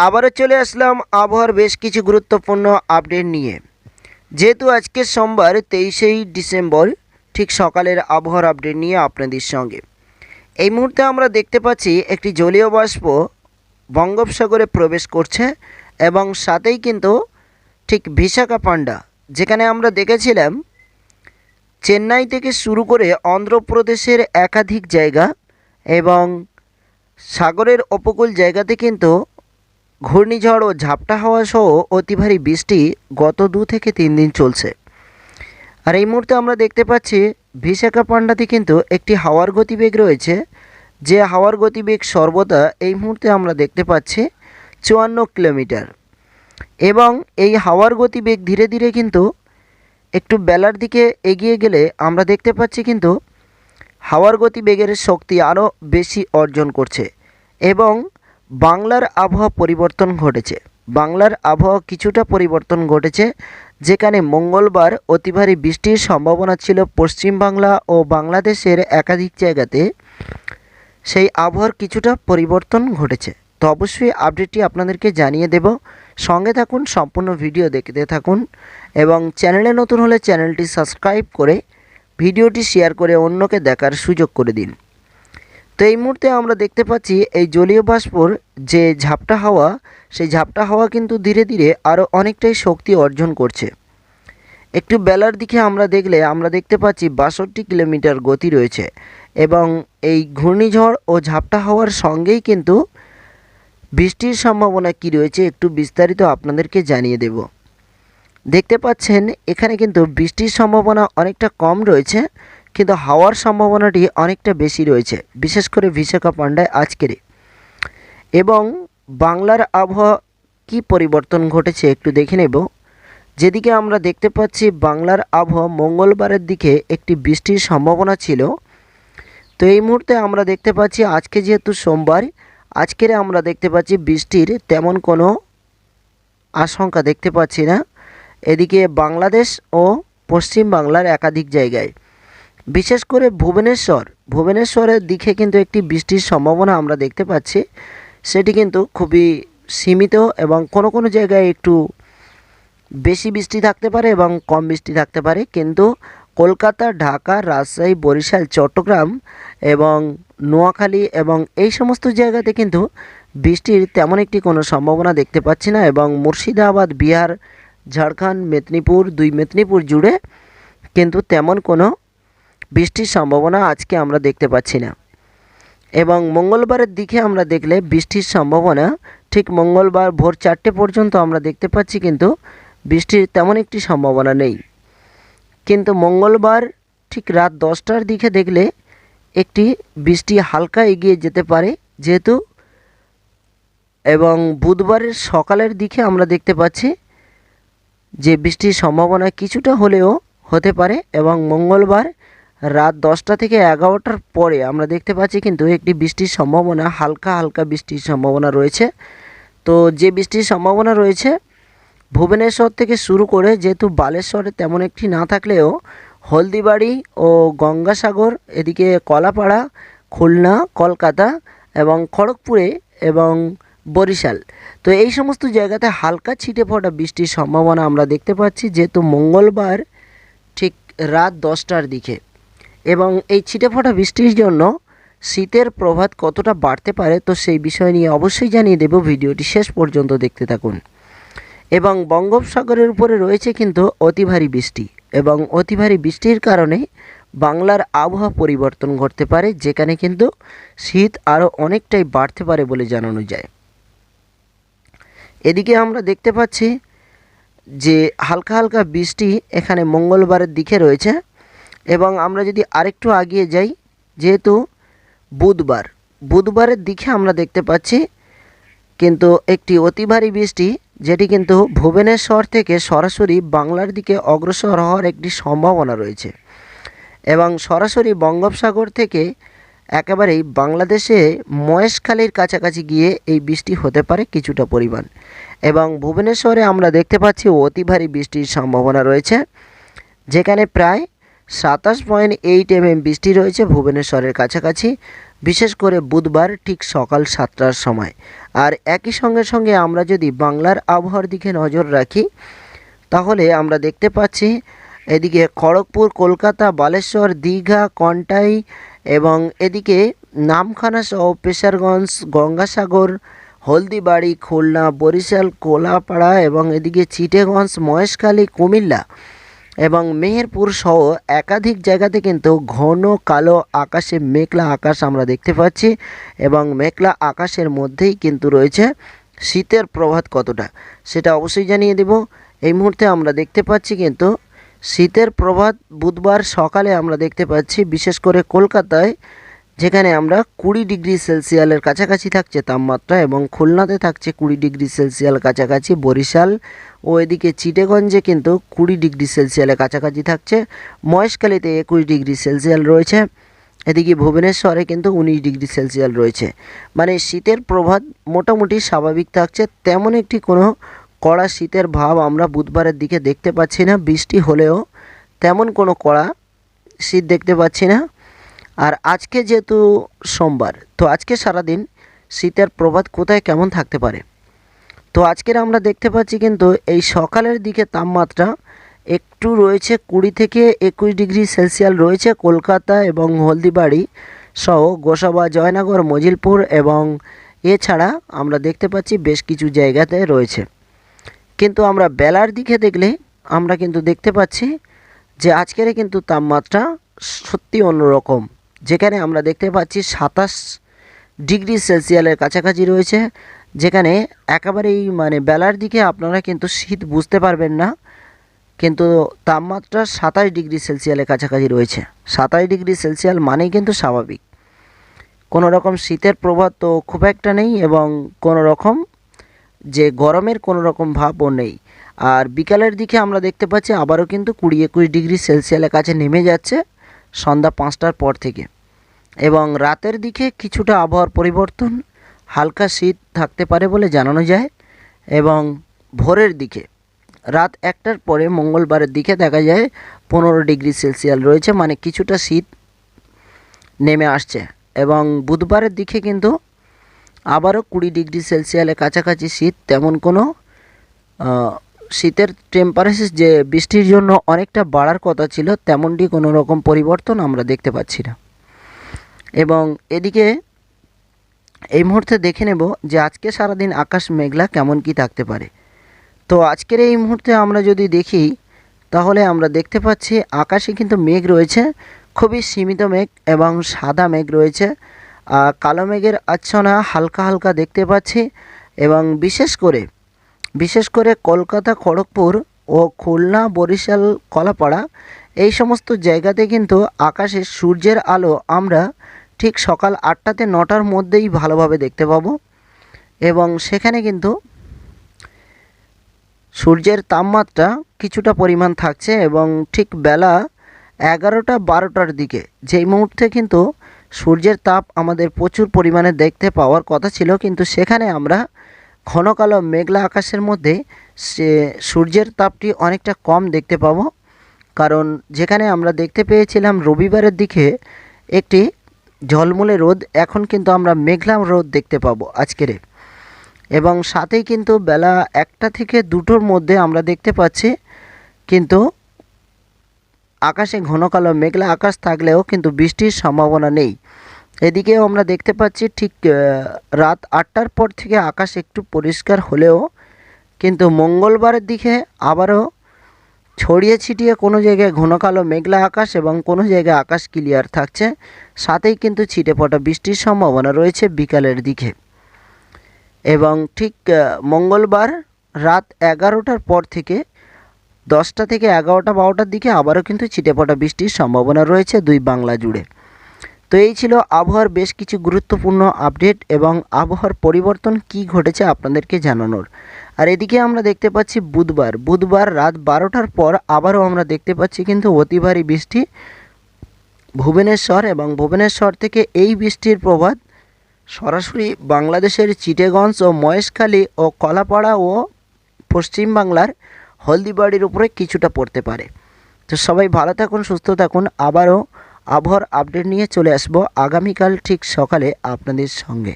আবারও চলে আসলাম আবহাওয়ার বেশ কিছু গুরুত্বপূর্ণ আপডেট নিয়ে। যেহেতু আজকে সোমবার, তেইশেই ডিসেম্বর, ঠিক সকালের আবহাওয়ার আপডেট নিয়ে আপনাদের সঙ্গে। এই মুহূর্তে আমরা দেখতে পাচ্ছি একটি জলীয় বাষ্প বঙ্গোপসাগরে প্রবেশ করছে এবং সাথেই কিন্তু ঠিক বিশাখাপান্ডা যেখানে আমরা দেখেছিলাম চেন্নাই থেকে শুরু করে অন্ধ্রপ্রদেশের একাধিক জায়গা এবং সাগরের উপকূল জায়গাতে কিন্তু ঘূর্ণিঝড় ও ঝাপটা হাওয়া সহ অতি ভারী বৃষ্টি গত দু থেকে তিন দিন চলছে। আর এই মুহূর্তে আমরা দেখতে পাচ্ছি বিশাখাপান্ডাতে কিন্তু একটি হাওয়ার গতিবেগ রয়েছে। যে হাওয়ার গতিবেগ সর্বদা এই মুহূর্তে আমরা দেখতে পাচ্ছি চুয়ান্ন কিলোমিটার। এবং এই হাওয়ার গতিবেগ ধীরে ধীরে কিন্তু একটু বেলার দিকে এগিয়ে গেলে আমরা দেখতে পাচ্ছি কিন্তু হাওয়ার গতিবেগের শক্তি আরও বেশি অর্জন করছে। এবং বাংলার আবহাওয়া পরিবর্তন ঘটেছে। বাংলার আবহাওয়া কিছুটা পরিবর্তন ঘটেছে, যেখানে মঙ্গলবার অতি ভারী বৃষ্টির সম্ভাবনা ছিল পশ্চিমবাংলা ও বাংলাদেশের একাধিক জায়গাতে। সেই আবহাওয়ার কিছুটা পরিবর্তন ঘটেছে। তো অবশ্যই আপডেটটি আপনাদেরকে জানিয়ে দেব। সঙ্গে থাকুন, সম্পূর্ণ ভিডিও দেখতে থাকুন এবং চ্যানেলে নতুন হলে চ্যানেলটি সাবস্ক্রাইব করে ভিডিওটি শেয়ার করে অন্যকে দেখার সুযোগ করে দিন। তো এই মুহূর্তে আমরা দেখতে পাচ্ছি এই জলীয় বাষ্পর যে ঝাপটা হাওয়া, সেই ঝাপটা হাওয়া কিন্তু ধীরে ধীরে আরও অনেকটাই শক্তি অর্জন করছে। একটু বেলার দিকে আমরা দেখলে আমরা দেখতে পাচ্ছি বাষট্টি কিলোমিটার গতি রয়েছে এবং এই ঘূর্ণিঝড় ও ঝাপটা হওয়ার সঙ্গেই কিন্তু বৃষ্টির সম্ভাবনা কি রয়েছে একটু বিস্তারিত আপনাদেরকে জানিয়ে দেব। দেখতে পাচ্ছেন এখানে কিন্তু বৃষ্টির সম্ভাবনা অনেকটা কম রয়েছে। কিন্তু হাওয়ার সম্ভাবনাটি অনেকটা বেশি রয়েছে, বিশেষ করে বিশাখাপান্ডায় আজকের। এবং বাংলার আবহাওয়া কি পরিবর্তন ঘটেছে একটু দেখে নেব। যেদিকে আমরা দেখতে পাচ্ছি, বাংলার আবহাওয়া মঙ্গলবারের দিকে একটি বৃষ্টির সম্ভাবনা ছিল। তো এই মুহূর্তে আমরা দেখতে পাচ্ছি, আজকে যেহেতু সোমবার, আজকের আমরা দেখতে পাচ্ছি বৃষ্টির তেমন কোনো আশঙ্কা দেখতে পাচ্ছি না। এদিকে বাংলাদেশ ও পশ্চিম বাংলার একাধিক জায়গায়। বিশেষ করে ভুবনেশ্বর, ভুবনেশ্বরের দিকে কিন্তু একটি বৃষ্টির সম্ভাবনা আমরা দেখতে পাচ্ছি। সেটি কিন্তু খুবই সীমিত এবং কোনো কোনো জায়গায় একটু বেশি বৃষ্টি থাকতে পারে এবং কম বৃষ্টি থাকতে পারে। কিন্তু কলকাতা, ঢাকা, রাজশাহী, বরিশাল, চট্টগ্রাম এবং নোয়াখালী এবং এই সমস্ত জায়গাতে কিন্তু বৃষ্টির তেমন একটি কোনো সম্ভাবনা দেখতে পাচ্ছি না এবং মুর্শিদাবাদ, বিহার, ঝাড়খণ্ড, মেদিনীপুর, দুই মেদিনীপুর জুড়ে কিন্তু তেমন কোনো বৃষ্টির সম্ভাবনা আজকে আমরা দেখতে পাচ্ছি না। এবং মঙ্গলবারের দিকে আমরা দেখলে বৃষ্টির সম্ভাবনা ঠিক মঙ্গলবার ভোর চারটে পর্যন্ত আমরা দেখতে পাচ্ছি কিন্তু বৃষ্টির তেমন একটি সম্ভাবনা নেই। কিন্তু মঙ্গলবার ঠিক রাত দশটার দিকে দেখলে একটি বৃষ্টি হালকা এগিয়ে যেতে পারে, যেহেতু এবং বুধবারের সকালের দিকে আমরা দেখতে পাচ্ছি যে বৃষ্টির সম্ভাবনা কিছুটা হলেও হতে পারে এবং মঙ্গলবার রাত দশটা থেকে এগারোটার পরে আমরা দেখতে পাচ্ছি কিন্তু একটি বৃষ্টির সম্ভাবনা, হালকা হালকা বৃষ্টির সম্ভাবনা রয়েছে। তো যে বৃষ্টির সম্ভাবনা রয়েছে, ভুবনেশ্বর থেকে শুরু করে যেহেতু বালেশ্বরে তেমন একটি না থাকলেও হলদিবাড়ি ও গঙ্গাসাগর, এদিকে কলাপাড়া, খুলনা, কলকাতা এবং খড়গপুরে এবং বরিশাল। তো এই সমস্ত জায়গাতে হালকা ছিটে ফোটা বৃষ্টির সম্ভাবনা আমরা দেখতে পাচ্ছি যেহেতু মঙ্গলবার ঠিক রাত দশটার দিকে। এবং এই ছিটে ফোটা বৃষ্টির জন্য শীতের প্রভাব কতটা বাড়তে পারে, তো সেই বিষয় নিয়ে অবশ্যই জানিয়ে দেব ভিডিওটি শেষ পর্যন্ত দেখতে থাকুন। এবং বঙ্গোপসাগরের উপরে রয়েছে কিন্তু অতি ভারী বৃষ্টি এবং অতি ভারী বৃষ্টির কারণে বাংলার আবহাওয়া পরিবর্তন ঘটতে পারে, যেখানে কিন্তু শীত আরও অনেকটাই বাড়তে পারে বলে জানানো যায়। এদিকে আমরা দেখতে পাচ্ছি যে হালকা হালকা বৃষ্টি এখানে মঙ্গলবারের দিকে রয়েছে। এবং আমরা যদি আরেকটু আগিয়ে যাই, যেহেতু বুধবার, বুধবারের দিকে আমরা দেখতে পাচ্ছি কিন্তু একটি অতি ভারী বৃষ্টি, যেটি কিন্তু ভুবনেশ্বর থেকে সরাসরি বাংলার দিকে অগ্রসর হওয়ার একটি সম্ভাবনা রয়েছে। এবং সরাসরি বঙ্গোপসাগর থেকে একেবারেই বাংলাদেশে মহেশখালীর কাছাকাছি গিয়ে এই বৃষ্টি হতে পারে কিছুটা পরিমাণ। এবং ভুবনেশ্বরে আমরা দেখতে পাচ্ছি অতি ভারী বৃষ্টির সম্ভাবনা রয়েছে, যেখানে প্রায় সাতাশ পয়েন্ট এইট এম এম বৃষ্টি রয়েছে ভুবনেশ্বরের কাছাকাছি। বিশেষ করে বুধবার ঠিক সকাল সাতটার সময়। আর একই সঙ্গে সঙ্গে আমরা যদি বাংলার আবহাওয়ার দিকে নজর রাখি, তাহলে আমরা দেখতে পাচ্ছি এদিকে খড়গপুর, কলকাতা, বালেশ্বর, দীঘা, কন্টাই এবং এদিকে নামখানা সহ পেশারগঞ্জ, গঙ্গাসাগর, হলদিবাড়ি, খুলনা, বরিশাল, কোলাপাড়া এবং এদিকে চিটেগঞ্জ, মহেশখালী, কুমিল্লা এবং মেহেরপুর সহ একাধিক জায়গাতে কিন্তু ঘন কালো আকাশে মেঘলা আকাশ আমরা দেখতে পাচ্ছি এবং মেঘলা আকাশের মধ্যেই কিন্তু রয়েছে শীতের প্রভাত কতটা সেটা অবশ্যই জানিয়ে দেব। এই মুহূর্তে আমরা দেখতে পাচ্ছি কিন্তু শীতের প্রভাত বুধবার সকালে আমরা দেখতে পাচ্ছি বিশেষ করে কলকাতায় যেখানে আমরা কুড়ি ডিগ্রি সেলসিয়ালের কাছাকাছি থাকছে তাপমাত্রা এবং খুলনাতে থাকছে কুড়ি ডিগ্রি সেলসিয়াল কাছাকাছি, বরিশাল ও এদিকে চিটেগঞ্জে কিন্তু কুড়ি ডিগ্রি সেলসিয়ালের কাছাকাছি থাকছে। মহেশখালীতে একুশ ডিগ্রি সেলসিয়াল রয়েছে, এদিকে ভুবনেশ্বরে কিন্তু উনিশ ডিগ্রি সেলসিয়াল রয়েছে। মানে শীতের প্রভাব মোটামুটি স্বাভাবিক থাকছে, তেমন একটি কোনো কড়া শীতের ভাব আমরা বুধবারের দিকে দেখতে পাচ্ছি না, বৃষ্টি হলেও তেমন কোনো কড়া শীত দেখতে পাচ্ছি না। আর আজকে যেহেতু সোমবার, তো আজকে সারাদিন শীতের প্রভাত কোথায় কেমন থাকতে পারে? তো আজকের আমরা দেখতে পাচ্ছি কিন্তু এই সকালের দিকে তাপমাত্রা একটু রয়েছে কুড়ি থেকে একুশ ডিগ্রি সেলসিয়াল রয়েছে কলকাতা এবং হলদিবাড়ি সহ গোসাবা, জয়নগর, মজিলপুর এবং এছাড়া আমরা দেখতে পাচ্ছি বেশ কিছু জায়গাতে রয়েছে। কিন্তু আমরা বেলার দিকে দেখলে আমরা কিন্তু দেখতে পাচ্ছি যে আজকের কিন্তু তাপমাত্রা সত্যি অন্যরকম। যেখানে আমরা দেখতে পাচ্ছি সাতাশ ডিগ্রি সেলসিয়ালের কাছাকাছি রয়েছে, যেখানে একেবারেই মানে বেলার দিকে আপনারা কিন্তু শীত বুঝতে পারবেন না, কিন্তু তাপমাত্রা সাতাশ ডিগ্রি সেলসিয়ালের কাছাকাছি রয়েছে। সাতাশ ডিগ্রি সেলসিয়াল মানেই কিন্তু স্বাভাবিক। কোনো রকম শীতের প্রভাব তো খুব একটা নেই এবং কোনো রকম যে গরমের কোনো রকম ভাবও নেই। আর বিকালের দিকে আমরা দেখতে পাচ্ছি আবারও কিন্তু কুড়ি একুশ ডিগ্রি সেলসিয়ালের কাছে নেমে যাচ্ছে। সন্ধ্যা পাঁচটার পর থেকে। এবং রাতের দিকে কিছুটা আবহাওয়ার পরিবর্তন হালকা শীত থাকতে পারে বলে জানানো যায়। এবং ভোরের দিকে, রাত একটার পরে মঙ্গলবারের দিকে দেখা যায় পনেরো ডিগ্রি সেলসিয়াল রয়েছে মানে কিছুটা শীত নেমে আসছে। এবং বুধবারের দিকে কিন্তু আবারও কুড়ি ডিগ্রি সেলসিয়ালের কাছাকাছি শীত, তেমন কোনো শীতের টেম্পারেচার যে বৃষ্টির জন্য অনেকটা বাড়ার কথা ছিল, তেমনটি কোনো রকম পরিবর্তন আমরা দেখতে পাচ্ছি না। এবং এদিকে এই মুহূর্তে দেখে নেব যে আজকে সারাদিন আকাশ মেঘলা কেমন কি থাকতে পারে। তো আজকের এই মুহূর্তে আমরা যদি দেখি, তাহলে আমরা দেখতে পাচ্ছি আকাশে কিন্তু মেঘ রয়েছে, খুবই সীমিত মেঘ এবং সাদা মেঘ রয়েছে। কালো মেঘের আচ্ছনা হালকা হালকা দেখতে পাচ্ছি এবং বিশেষ করে বিশেষ করে কলকাতা, খড়গপুর ও খুলনা, বরিশাল, কলাপাড়া, এই সমস্ত জায়গাতে কিন্তু আকাশে সূর্যের আলো আমরা ঠিক সকাল আটটাতে নটার মধ্যেই ভালোভাবে দেখতে পাবো এবং সেখানে কিন্তু সূর্যের তাপমাত্রা কিছুটা পরিমাণ থাকছে এবং ঠিক বেলা এগারোটা বারোটার দিকে যেই মুহূর্তে কিন্তু সূর্যের তাপ আমাদের প্রচুর পরিমাণে দেখতে পাওয়ার কথা ছিল, কিন্তু সেখানে আমরা ঘন কালো মেঘলা আকাশের মধ্যে সে সূর্যের তাপটি অনেকটা কম দেখতে পাবো। কারণ যেখানে আমরা দেখতে পেয়েছিলাম রবিবারের দিকে একটি ঝলমলে রোদ, এখন কিন্তু আমরা মেঘলা রোদ দেখতে পাবো আজকেরে। এবং সাথেই কিন্তু বেলা একটা থেকে দুটোর মধ্যে আমরা দেখতে পাচ্ছি কিন্তু আকাশে ঘন কালো মেঘলা আকাশ থাকলেও কিন্তু বৃষ্টির সম্ভাবনা নেই। এদিকেও আমরা দেখতে পাচ্ছি ঠিক রাত আটটার পর থেকে আকাশ একটু পরিষ্কার হলেও কিন্তু মঙ্গলবারের দিকে আবারও ছড়িয়ে ছিটিয়ে কোনো জায়গায় ঘন কালো মেঘলা আকাশ এবং কোনো জায়গায় আকাশ ক্লিয়ার থাকছে। সাথেই কিন্তু ছিটে পটা বৃষ্টির সম্ভাবনা রয়েছে বিকালের দিকে। এবং ঠিক মঙ্গলবার রাত এগারোটার পর থেকে দশটা থেকে এগারোটা বারোটার দিকে আবারও কিন্তু ছিটেপটা বৃষ্টির সম্ভাবনা রয়েছে দুই বাংলা জুড়ে। তো এই ছিল আবহাওয়ার বেশ কিছু গুরুত্বপূর্ণ আপডেট এবং আবহাওয়ার পরিবর্তন কি ঘটেছে আপনাদেরকে জানানোর। আর এদিকে আমরা দেখতে পাচ্ছি বুধবার। বুধবার রাত বারোটার পর আবারও আমরা দেখতে পাচ্ছি কিন্তু অতি ভারী বৃষ্টি। ভুবনেশ্বর এবং ভুবনেশ্বর থেকে এই বৃষ্টির প্রভাব সরাসরি বাংলাদেশের চিটেগঞ্জ ও মহেশখালী ও কলাপাড়া ও পশ্চিম বাংলার হলদিবাড়ির উপরে কিছুটা পড়তে পারে। তো সবাই ভালো থাকুন, সুস্থ থাকুন। আবারও আবহাওয়ার আপডেট নিয়ে চলে আসব। আগামীকাল ঠিক সকালে আপনাদের সঙ্গে।